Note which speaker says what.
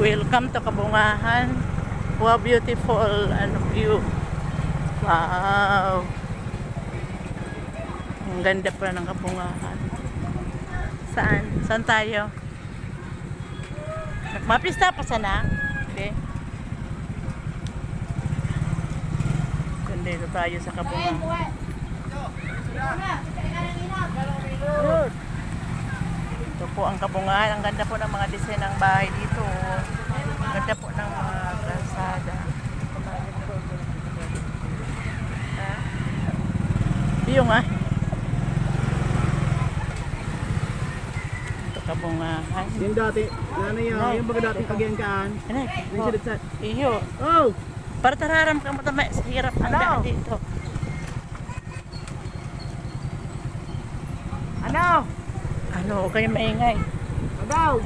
Speaker 1: Welcome to Kabungahan. Wow, beautiful ano, view. Wow. Ang ganda pa ng Kabungahan. Saan? Saan tayo? Mapista pa sana? Hindi. Dito tayo sa Kabungahan. Ito po ang kabungahan. Ang ganda po ng mga design ng bahay ganda po ng mga kalsada. Iyo nga. Ito kabungahan.
Speaker 2: Yung dati, ano yun, yung baga dating pagyangkaan.
Speaker 1: Ano?
Speaker 2: Yung sa...
Speaker 1: Iyo.
Speaker 2: Oh!
Speaker 1: Para tararam ka mo tama hirap ang
Speaker 2: Ano?
Speaker 1: daan dito.
Speaker 2: Ano?
Speaker 1: Ano, huwag kayo maingay.
Speaker 2: Agaw!